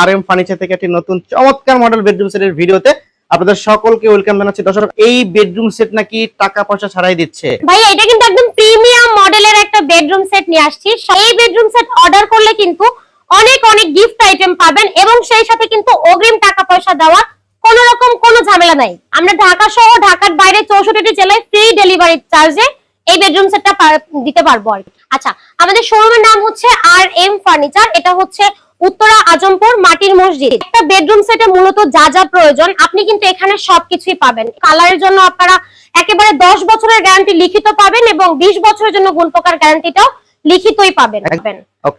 আর M furniture থেকে একটি নতুন চমৎকার মডেল বেডরুম সেটের ভিডিওতে আপনাদের সকলকে ওয়েলকাম জানাচ্ছি। দর্শক, এই বেডরুম সেট নাকি টাকা পয়সা ছাড়াই দিচ্ছে? ভাইয়া, এটা কিন্তু একদম প্রিমিয়াম মডেলের একটা বেডরুম সেট নিয়ে আসছি। এই বেডরুম সেট অর্ডার করলে কিন্তু অনেক অনেক গিফট আইটেম পাবেন এবং সেই সাথে কিন্তু অগ্রিম টাকা পয়সা দেওয়া কোনো রকম কোনো ঝামেলা নাই। আমরা ঢাকা সহ ঢাকার বাইরে চৌষট্টি জেলায় ফ্রি ডেলিভারি চার্জে এই বেডরুম সেটটা দিতে পারব আর আচ্ছা আমাদের শোরুমের নাম হচ্ছে আর এম ফার্নিচার এটা হচ্ছে উত্তরা আজমপুর মাটির মসজিদ। একটা বেডরুম সেটে মূলত যা যা প্রয়োজন আপনি কিন্তু এখানে সবকিছুই পাবেন। কালারের জন্য আপনারা একেবারে দশ বছরের গ্যারান্টি লিখিত পাবেন এবং বিশ বছরের জন্য গুণ প্রকার গ্যারান্টিটাও লিখিতই পাবেন।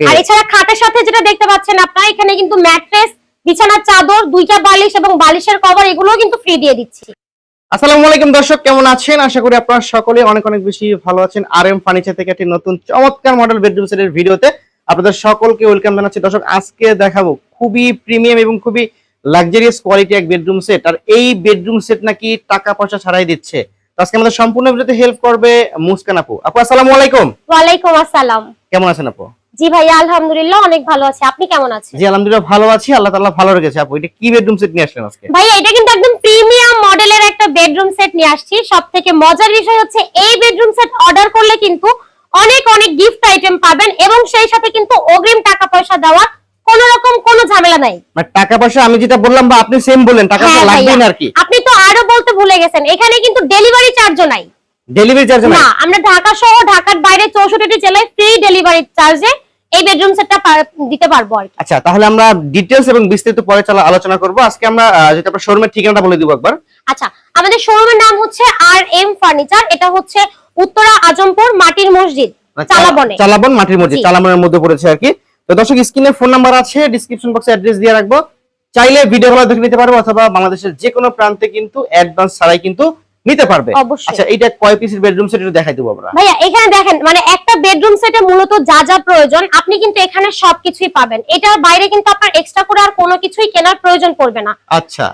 আর এছাড়া খাটের সাথে যেটা দেখতে পাচ্ছেন আপনারা এখানে কিন্তু ম্যাট্রেস বিছানার চাদর দুইটা বালিশ এবং বালিশের কভার এগুলোও কিন্তু ফ্রি দিয়ে দিচ্ছি। আসসালামু আলাইকুম দর্শক কেমন আছেন? আশা করি আপনারা সকলে অনেক অনেক বেশি ভালো আছেন। আর এম ফার্নিচার থেকে একটি নতুন চমৎকার মডেল বেডরুম সেটের ভিডিওতে আপনাদের সকলকে ওয়েলকাম জানাচ্ছি। দর্শক আজকে দেখাবো খুবই প্রিমিয়াম এবং খুবই লাক্সারিয়াস কোয়ালিটি এক বেডরুম সেট আর এই বেডরুম সেট নাকি টাকা পয়সা ছাড়াই দিচ্ছে। আজকে আমাদের সম্পূর্ণ ভিডিওতে হেল্প করবে মুস্কান আপু। আপু আসসালামু আলাইকুম। ওয়ালাইকুম আসসালাম। কেমন আছেন আপু? জি ভাইয়া আলহামদুলিল্লাহ অনেক ভালো আছি। আপনি কেমন আছেন? জি আলহামদুলিল্লাহ ভালো আছি। আল্লাহ তাআলা ভালো রেখেছে। আপু এটা কি বেডরুম সেট নিয়ে আসলেন আজকে? ভাইয়া এটা কিন্তু একদম প্রিমিয়াম মডেলের একটা বেডরুম সেট নিয়ে আসছি। সব থেকে মজার বিষয় হচ্ছে এই বেডরুম সেট অর্ডার করলে কিন্তু অনেক অনেক গিফট আইটেম পাবেন এবং সেই সাথে কিন্তু অগ্রিম টাকা পয়সা দেওয়া কোনো রকম কোনো ঝামেলা নাই। মানে টাকা পয়সা আমি যেটা বললাম বা আপনি সেম বললেন টাকা পয়সা হ্যাঁ লাগবে না আর কি। আপনি তো আরও বলতে ভুলে গেছেন এখানে কিন্তু ডেলিভারি চার্জও নাই। ডেলিভারি চার্জ না আমরা ঢাকা সহ ঢাকার বাইরে চৌষট্টি জেলায় ফ্রি ডেলিভারি চার্জে এই বেডরুম সেটটা দিতে পারব আর কি। আচ্ছা তাহলে আমরা ডিটেলস এবং বিস্তারিত পরে চলা আলোচনা করব। আজকে আমরা যেটা আপনার শোরুমের ঠিকানাটা বলে দিব একবার। আচ্ছা আমাদের শোরুমের নাম হচ্ছে আর এম ফার্নিচার এটা হচ্ছে উত্তরা আজমপুর মাটির মসজিদ চালাবনে। চালাবন মাটির মসজিদ। চালাবনের মধ্যে পড়েছে আর কি। তো দর্শক স্ক্রিনে ফোন নাম্বার আছে ডিসক্রিপশন বক্সে অ্যাড্রেস দিয়ে রাখব। চাইলে ভিডিও কল দেখে নিতে পারব অথবা বাংলাদেশের যে কোনো প্রান্তে কিন্তু অ্যাডভান্স ছাড়াই কিন্তু নিতে পারবে। অবশ্যই। আচ্ছা এইটা কয় পিসের বেডরুম সেট দেখাই দেবো আমরা। ভাইয়া এখানে দেখেন মানে একটা বেডরুম সেটে মূলত যা যা প্রয়োজন আপনি কিন্তু এখানে সবকিছুই পাবেন। এটার বাইরে কিন্তু আপনার এক্সট্রা করে আর কোনো কিছুই কেনার প্রয়োজন পড়বে না। আচ্ছা।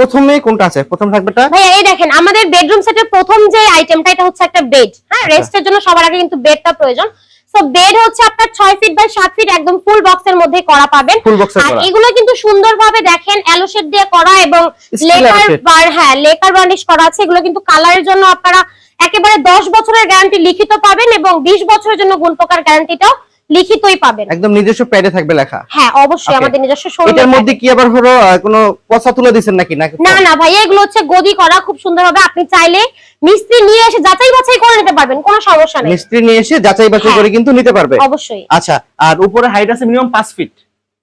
প্রথমে কোনটা আছে? প্রথম থাকবেটা ভাইয়া এই দেখেন আমাদের বেডরুম সেটের প্রথম যে আইটেমটা এটা হচ্ছে একটা বেড হ্যাঁ আচ্ছা। রেস্টের জন্য সবার আগে কিন্তু বেডটা প্রয়োজন। সো বেড হচ্ছে আপনার ছয় ফিট বাই সাত ফিট একদম ফুল বক্সের মধ্যে করা পাবেন। আর এগুলো কিন্তু সুন্দরভাবে দেখেন অ্যালোশেড দিয়ে করা এবং লেকার বার হ্যাঁ লেকার বার্নিশ করা আছে। এগুলো কিন্তু কালারের জন্য আপনারা একেবারে দশ বছরের গ্যারান্টি লিখিত পাবেন এবং বিশ বছরের জন্য গুণ প্রকার গ্যারান্টিটাও লিখিতই পাবেন। একদম নিজস্ব প্যাডে থাকবে লেখা। হ্যাঁ অবশ্যই আমাদের নিজস্ব এটার শোরুম মধ্যে কি আবার হলো কোনো পচা তুলে দিচ্ছেন নাকি? নাকি না না ভাই এগুলো হচ্ছে গদি করা খুব সুন্দর হবে। আপনি চাইলে মিস্ত্রি নিয়ে এসে যাচাই বাছাই করে নিতে পারবেন কোনো সমস্যা নেই। মিস্ত্রি নিয়ে এসে যাচাই বাছাই হ্যাঁ। করে কিন্তু নিতে পারবে। অবশ্যই। আচ্ছা আর উপরে হাইট আছে মিনিমাম পাঁচ ফিট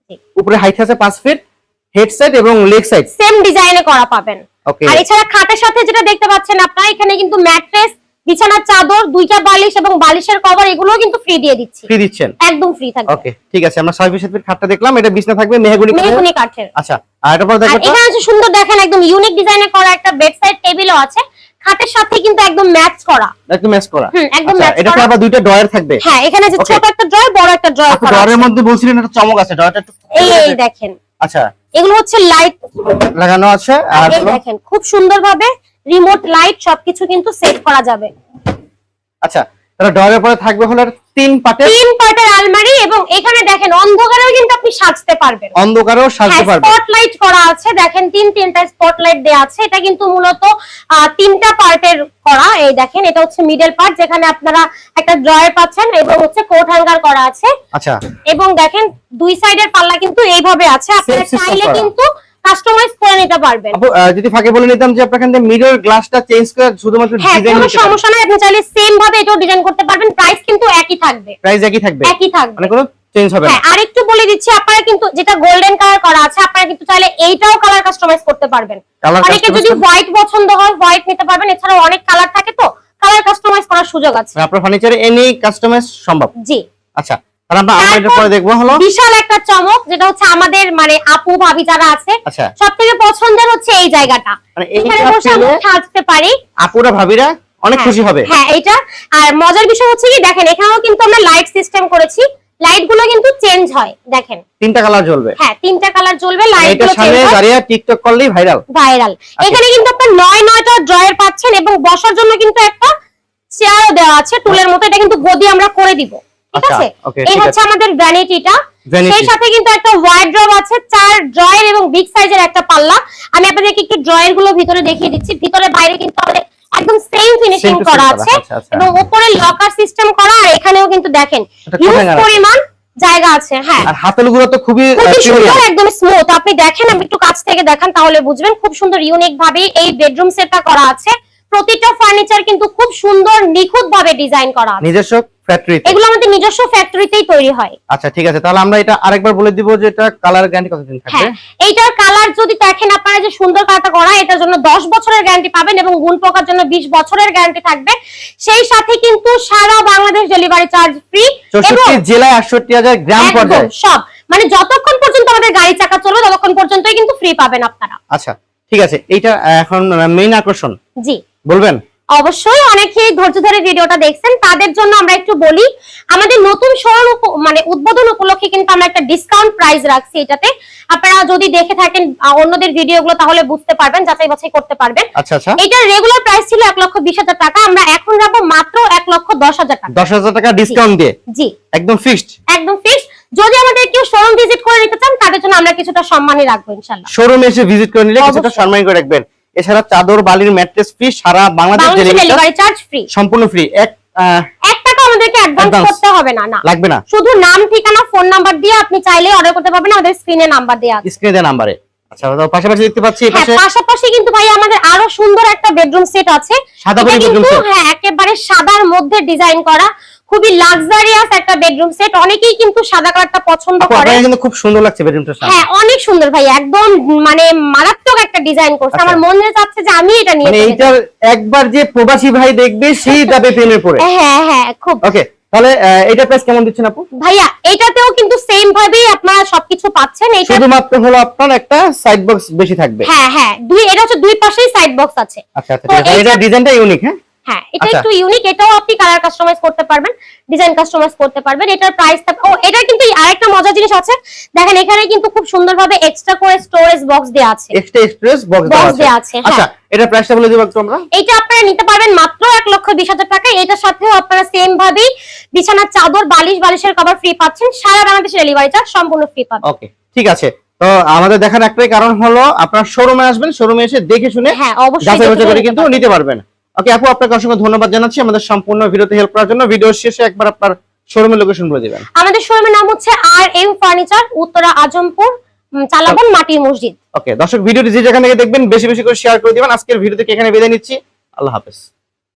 জি। উপরে হাইট আছে পাঁচ ফিট হেড সাইড এবং লেগ সাইড সেম ডিজাইনে করা পাবেন। ওকে আর এছাড়া খাটের সাথে যেটা দেখতে পাচ্ছেন আপনারা এখানে কিন্তু ম্যাট্রেস বিছানার চাদর দুইটা বালিশ এবং বালিশের কভার এগুলো কিন্তু ফ্রি দিয়ে দিচ্ছি। ফ্রি দিচ্ছেন? একদম ফ্রি থাকবে। ওকে ঠিক আছে আমরা ছয় ফিট খাটটা দেখলাম এটা বিছনা থাকবে মেহগুনি মেহগুনি কাঠের। আচ্ছা আর এটা পর দেখো? এখানে হচ্ছে সুন্দর দেখেন একদম ইউনিক ডিজাইনে করা একটা বেড সাইড টেবিলও আছে। খাটের সাথে কিন্তু একদম ম্যাচ করা। একটু ম্যাচ করা। হুম, একদম আচ্ছা, match এটাতে করা। আবার দুইটা ড্রয়ার থাকবে? হ্যাঁ এখানে যে ছোট একটা ড্রয়ার বড় একটা ড্রয়ার আপনি করা ড্রয়ারের মধ্যে বলছিলেন একটা চমক আছে ড্রয়ারটা একটু এই এই দেখেন। আচ্ছা। এগুলো হচ্ছে লাইট লাগানো আছে আর দেখেন খুব সুন্দরভাবে রিমোট লাইট সবকিছু কিন্তু সেট করা যাবে। আচ্ছা তাহলে ড্রয়ারের পরে থাকবে হলো তিন তিন আলমারি এবং এখানে দেখেন অন্ধকারেও কিন্তু আপনি সাজতে পারবেন। অন্ধকারেও সাজতে পারবে স্পটলাইট করা আছে। দেখেন তিন তিনটা স্পটলাইট দেয়া আছে। এটা কিন্তু মূলত তিনটা পার্টের করা। এই দেখেন এটা হচ্ছে মিডল পার্ট যেখানে আপনারা একটা ড্রয়ার পাচ্ছেন এবং হচ্ছে কোট হ্যাঙ্গার করা আছে। আচ্ছা। এবং দেখেন দুই সাইডের পাল্লা কিন্তু এইভাবে আছে। আপনারা চাইলে কিন্তু কাস্টমাইজ করে নিতে পারবেন। আপু যদি ফাঁকে বলে নিতাম যে আপনার এখানে মিরর গ্লাসটা চেঞ্জ করে শুধুমাত্র হ্যাঁ ডিজাইন কোনো সমস্যা নাই আপনি চাইলে সেম ভাবে এটাও ডিজাইন করতে পারবেন প্রাইস কিন্তু একই থাকবে। প্রাইস একই থাকবে? একই থাকবে। মানে কোনো চেঞ্জ হবে না? হ্যাঁ আরেকটু বলে দিচ্ছি আপনারা কিন্তু যেটা গোল্ডেন কালার করা আছে আপনারা কিন্তু চাইলে এইটাও কালার কাস্টমাইজ করতে পারবেন। অনেকে যদি হোয়াইট পছন্দ হয় হোয়াইট নিতে পারবেন এছাড়া অনেক কালার থাকে তো কালার কাস্টমাইজ করার সুযোগ আছে। আপনার ফার্নিচারে এনি কাস্টমাইজ সম্ভব? জি। আচ্ছা বিশাল একটা চমক যেটা হচ্ছে আমাদের মানে আপু ভাবি যারা আছে আচ্ছা। সব থেকে পছন্দের হচ্ছে এই জায়গাটা। মানে এখানে বসে আমরা সাজতে পারি। আপুরা ভাবিরা অনেক হ্যাঁ, খুশি হবে। হ্যাঁ এটা আর মজার বিষয় হচ্ছে কি দেখেন এখানেও কিন্তু আমরা লাইট সিস্টেম করেছি। লাইটগুলো কিন্তু চেঞ্জ হয় দেখেন। তিনটা কালার জ্বলবে। হ্যাঁ তিনটা কালার জ্বলবে লাইটগুলো সামনে দাঁড়িয়ে টিকটক করলেই ভাইরাল ভাইরাল এখানে কিন্তু আপনার নয় নয়টা ড্রয়ার পাচ্ছেন এবং বসার জন্য কিন্তু একটা চেয়ারও দেওয়া আছে টুলের মতো। এটা কিন্তু গদি আমরা করে দিব। ঠিক আছে? okay, এই ঠিক হচ্ছে আমাদের ভ্যানিটিটা Vanity। সেই সাথে কিন্তু একটা ওয়ার্ড্রপ আছে চার ড্রয়ার এবং বিগ সাইজের একটা পাল্লা। আমি আপনাদেরকে একটু ড্রয়ারগুলো ভিতরে দেখিয়ে দিচ্ছি। ভিতরে বাইরে কিন্তু আমাদের একদম same finishing Same to same করা করা, আছে। এবং উপরে লকার সিস্টেম করা আর এখানেও কিন্তু দেখেন হিউজ পরিমাণ জায়গা আছে হ্যাঁ। আর হাতলগুলো তো খুবই। সুন্দর একদম স্মুথ আপনি দেখেন আমি একটু কাছ থেকে দেখান তাহলে বুঝবেন। খুব সুন্দর ইউনিক ভাবে এই বেডরুম সেটটা করা আছে। প্রতিটা ফার্নিচার কিন্তু খুব সুন্দর নিখুঁত ভাবে ডিজাইন করা আছে। নিজস্ব ফ্যাক্টরিতে এগুলো আমাদের নিজস্ব ফ্যাক্টরিতেই তৈরি হয়। আচ্ছা ঠিক আছে। তাহলে আমরা এটা আরেকবার বলে দিব যে এটা কালার গ্যারান্টি কতদিন থাকবে? হ্যাঁ এইটার কালার যদি দেখেন আপনারা যে সুন্দর কালারটা করা এটার জন্য 10 বছরের গ্যারান্টি পাবেন এবং গুণ পোকার জন্য 20 বছরের গ্যারান্টি থাকবে। সেই সাথে কিন্তু সারা বাংলাদেশ ডেলিভারি চার্জ ফ্রি চৌষট্টি জেলায় আটষট্টি হাজার গ্রাম একদম পর্যায়ে সব। মানে যতক্ষণ পর্যন্ত আমাদের গাড়ি চাকা চলবে ততক্ষণ পর্যন্তই কিন্তু ফ্রি পাবেন আপনারা। আচ্ছা ঠিক আছে। এইটা এখন মেইন আকর্ষণ। জি। বলবেন? অবশ্যই অনেকেই ধৈর্য ধরে ভিডিওটা দেখছেন তাদের জন্য আমরা একটু বলি আমাদের নতুন শোরুম মানে উদ্বোধন উপলক্ষে কিন্তু আমরা একটা ডিসকাউন্ট প্রাইস রাখছি এটাতে। আপনারা যদি দেখে থাকেন অন্যদের ভিডিওগুলো তাহলে বুঝতে পারবেন যাচাই বাছাই করতে পারবেন। আচ্ছা আচ্ছা। এটার রেগুলার প্রাইস ছিল এক লক্ষ বিশ হাজার টাকা আমরা এখন রাখব মাত্র এক লক্ষ দশ হাজার টাকা। দশ হাজার টাকা ডিসকাউন্ট দিয়ে? জি। একদম ফিক্সড একদম ফিক্স যদি আমাদের কেউ শোরুম ভিজিট করে নিতে চান তাদের জন্য আমরা কিছুটা সম্মানই রাখব ইনশাল্লাহ শোরুমে এসে ভিজিট করে নিলে কিছুটা অবশ্যই। সম্মান করে রাখবেন। এছাড়া চাদর বালির ম্যাট্রেস ফ্রি সারা বাংলাদেশ ডেলিভারি চার্জ ফ্রি সম্পূর্ণ ফ্রি এক এক টাকা আমাদেরকে অ্যাডভান্স করতে হবে না না। লাগবে না। শুধু নাম ঠিকানা ফোন নাম্বার দিয়ে আপনি চাইলে অর্ডার করতে পারবেন আমাদের স্ক্রিনে নাম্বার দেওয়া আছে। স্ক্রিনে দেওয়া নাম্বারে আচ্ছা পাশাপাশি দেখতে পাচ্ছি হ্যাঁ পাশে পাশাপাশি কিন্তু ভাই আমাদের আরও সুন্দর একটা বেডরুম সেট আছে। সাদা বেডরুম কিন্তু সেট হ্যাঁ একেবারে সাদার মধ্যে ডিজাইন করা। খুবই লাক্সারিয়াস একটা বেডরুম সেট অনেকেই কিন্তু সাদা কালারটা পছন্দ করে। কিন্তু খুব সুন্দর লাগছে বেডরুমটা হ্যাঁ অনেক সুন্দর ভাই। একদম মানে মারাত্মক একটা ডিজাইন করছে। আচ্ছা। আমার মনে চাচ্ছে যে আমি এটা নিয়ে মানে চলে একবার যে প্রবাসী ভাই দেখবে সেই দাবে প্রেমে পড়ে। হ্যাঁ হ্যাঁ খুব। ওকে তাহলে এইটা প্রাইস কেমন দিচ্ছেন আপু? ভাইয়া এটাতেও কিন্তু সেম ভাবেই আপনারা সবকিছু পাচ্ছেন। এটা শুধুমাত্র হলো আপনার একটা সাইড বক্স বেশি থাকবে। হ্যাঁ হ্যাঁ দুই এটা হচ্ছে দুই পাশেই সাইড বক্স আছে। আচ্ছা আচ্ছা এইটা- এটা ডিজাইনটা ইউনিক হ্যাঁ? হ্যাঁ এটা আচ্ছা। একটু ইউনিক এটাও আপনি কালার কাস্টমাইজ করতে পারবেন ডিজাইন কাস্টমাইজ করতে পারবেন এটার প্রাইস ও এটার কিন্তু আরেকটা মজার জিনিস আছে। দেখেন এখানে কিন্তু খুব সুন্দরভাবে এক্সট্রা করে স্টোরেজ বক্স দেওয়া আছে। এক্সট্রা এক্সপ্রেস বক্স দেওয়া আছে, হ্যাঁ। আচ্ছা এটা প্রাইসটা বলে দিব একটু আমরা? এইটা আপনারা নিতে পারবেন মাত্র এক লক্ষ বিশ হাজার টাকা। এটার সাথেও আপনারা সেম ভাবেই বিছানার চাদর বালিশ বালিশের কভার ফ্রি পাচ্ছেন। সারা বাংলাদেশের ডেলিভারি চার্জ সম্পূর্ণ ফ্রি পাবেন। ওকে ঠিক আছে। তো আমাদের দেখার একটাই কারণ হলো আপনার শোরুমে আসবেন শোরুমে এসে দেখে শুনে হ্যাঁ অবশ্যই করে কিন্তু। নিতে পারবেন। ওকে আপু আপনাকে অসংখ্য ধন্যবাদ জানাচ্ছি আমাদের সম্পূর্ণ ভিডিওতে হেল্প করার জন্য। ভিডিও শেষে একবার আপনার শোরুমের লোকেশন বলে দিবেন। আমাদের শোরুমের নাম হচ্ছে R M furniture Uttara Azampur চালাবন মাটির মসজিদ। ওকে দর্শক ভিডিওটি যে যেখান থেকে দেখবেন বেশি বেশি করে শেয়ার করে দিবেন। আজকের ভিডিও থেকে এখানে বিদায় নিচ্ছি। আল্লাহ হাফেজ।